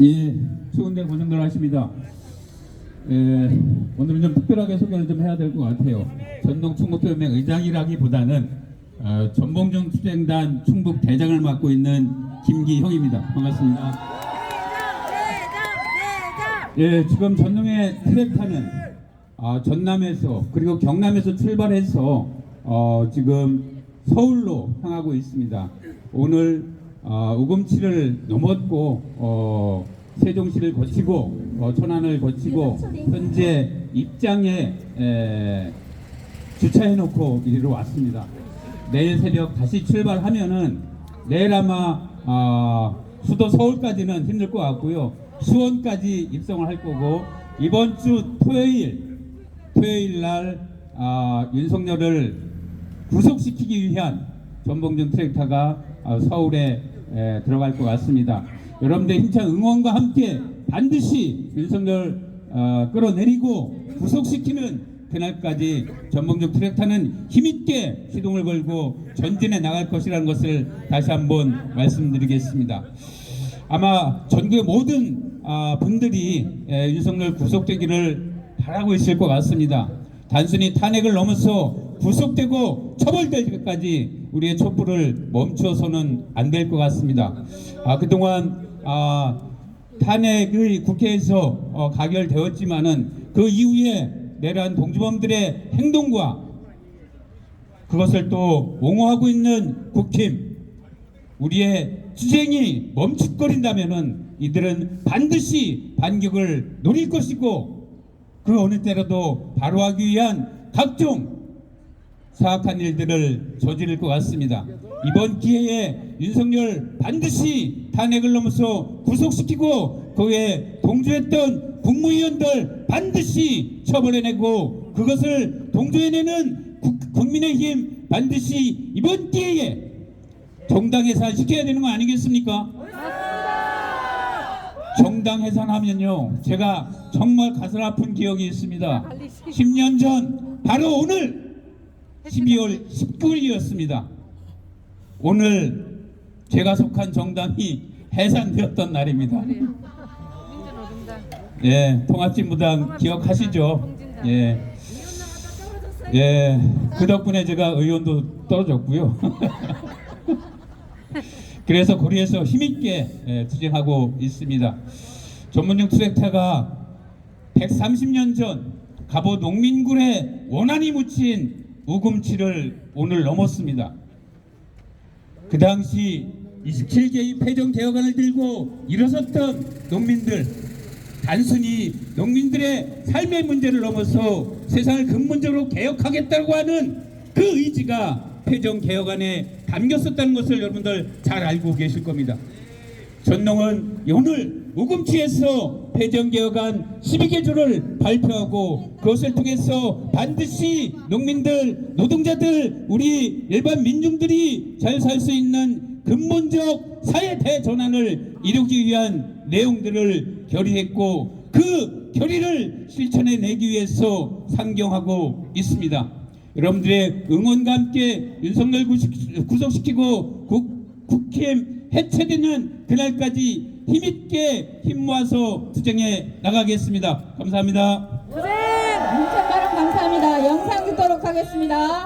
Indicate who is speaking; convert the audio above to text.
Speaker 1: 예, 추운데 고생들 하십니다. 예, 오늘은 좀 특별하게 소개를 좀 해야 될 것 같아요. 전동 충북도연맹 의장이라기보다는 어, 전봉준 투쟁단 충북 대장을 맡고 있는 김기형입니다. 반갑습니다. 예, 지금 전동의 트랙 타는 아, 전남에서 그리고 경남에서 출발해서 어, 지금 서울로 향하고 있습니다. 오늘 어, 우금치를 넘었고 어, 세종시를 거치고 어, 천안을 거치고 현재 입장에 에, 주차해놓고 이리로 왔습니다. 내일 새벽 다시 출발하면은 내일 아마 아, 수도 서울까지는 힘들 것 같고요. 수원까지 입성을 할 거고 이번 주 토요일 토요일 날 아, 윤석열을 구속시키기 위한 전봉준 트랙터가 아, 서울에 에, 들어갈 것 같습니다. 여러분들 힘찬 응원과 함께 반드시 윤석열 어, 끌어내리고 구속시키는 그날까지 전봉준 트랙터는 힘있게 시동을 걸고 전진해 나갈 것이라는 것을 다시 한번 말씀드리겠습니다. 아마 전국의 모든 아, 분들이 에, 윤석열 구속되기를 바라고 있을 것 같습니다. 단순히 탄핵을 넘어서 구속되고 처벌될 때까지 우리의 촛불을 멈춰서는 안 될 것 같습니다. 아, 그동안 아, 탄핵의 국회에서 어, 가결되었지만은 그 이후에 내란 동주범들의 행동과 그것을 또 옹호하고 있는 국힘 우리의 투쟁이 멈칫거린다면은 이들은 반드시 반격을 노릴 것이고 그 어느 때라도 바로하기 위한 각종 사악한 일들을 저지를 것 같습니다. 이번 기회에 윤석열 반드시 탄핵을 넘어서 구속시키고 그에 동조했던 국무위원들 반드시 처벌해내고 그것을 동조해내는 국- 국민의힘 반드시 이번 기회에 정당 해산 시켜야 되는 거 아니겠습니까? 정당 해산하면요 제가 정말 가슴 아픈 기억이 있습니다 10년 전 바로 오늘 12월 19일이었습니다. 오늘 제가 속한 정당이 해산되었던 날입니다. 예 통합진보당 기억하시죠? 예. 예, 그 덕분에 제가 의원도 떨어졌고요. 그래서 고리에서 힘있게 예, 투쟁하고 있습니다. 전문용 트랙터가 130년 전 갑오 농민굴에 원한이 묻힌 우금치를 오늘 넘었습니다. 그 당시 27개의 패정 개혁안을 들고 일어섰던 농민들 단순히 농민들의 삶의 문제를 넘어서 세상을 근본적으로 개혁하겠다고 하는 그 의지가 패정 개혁안에 담겼었다는 것을 여러분들 잘 알고 계실 겁니다. 전농은 오늘 우금치에서 패정개혁안 12개 조를 발표하고 그것을 통해서 반드시 농민들, 노동자들, 우리 일반 민중들이 잘 살 수 있는 근본적 사회 대전환을 이루기 위한 내용들을 결의했고 그 결의를 실천해 내기 위해서 상경하고 있습니다. 여러분들의 응원과 함께 윤석열 구속시키고 국, 국힘 해체되는 그날까지 힘있게 힘 모아서 투쟁해 나가겠습니다. 감사합니다.
Speaker 2: 인천 발언 감사합니다. 영상 듣도록 하겠습니다.